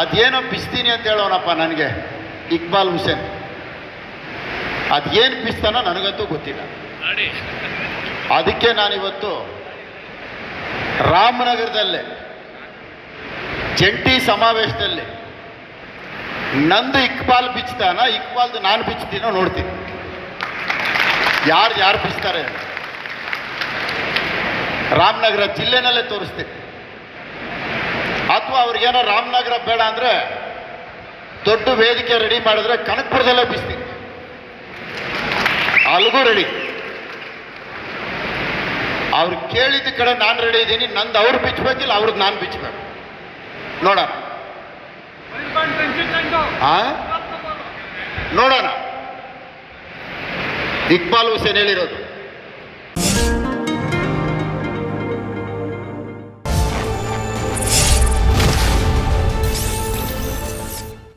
ಅದೇನೋ ಬಿಸ್ತೀನಿ ಅಂತ ಹೇಳೋನಪ್ಪ ನನಗೆ ಇಕ್ಬಾಲ್ ಹುಸೇನ್. ಅದೇನು ಬಿಸ್ತಾನೋ ನನಗಂತೂ ಗೊತ್ತಿಲ್ಲ. ಅದಕ್ಕೆ ನಾನಿವತ್ತು ರಾಮನಗರದಲ್ಲೇ ಜಂಟಿ ಸಮಾವೇಶದಲ್ಲಿ ನಂದು ಇಕ್ಬಾಲ್ ಬಿಚ್ತಾನ ಇಕ್ಬಾಲ್ದು ನಾನು ಬಿಚ್ತೀನೋ ನೋಡ್ತೀನಿ. ಯಾರು ಯಾರು ಬಿಚ್ತಾರೆ ರಾಮನಗರ ಜಿಲ್ಲೆನಲ್ಲೇ ತೋರಿಸ್ತೀನಿ. ಅಥವಾ ಅವ್ರಿಗೇನೋ ರಾಮನಗರ ಬೇಡ ಅಂದರೆ ದೊಡ್ಡ ವೇದಿಕೆ ರೆಡಿ ಮಾಡಿದ್ರೆ ಕನಕಪುರದಲ್ಲೇ ಬಿಸ್ತೀನಿ. ಅಲ್ಲಿಗೂ ರೆಡಿ ಅವ್ರು ಕೇಳಿದ ಕಡೆ ನಾನು ರೆಡಿ ಇದ್ದೀನಿ, ನಂದು ಅವ್ರು ಬಿಚ್ಚಬೇಕಿಲ್ಲ ಅವ್ರದ್ದು ನಾನು ಬಿಚ್ಚಬೇಕು ನೋಡೋಣ. ನೋಡೋಣ. ಇಕ್ಬಾಲ್ ಹುಸೇನ್ ಹೇಳಿರೋದು.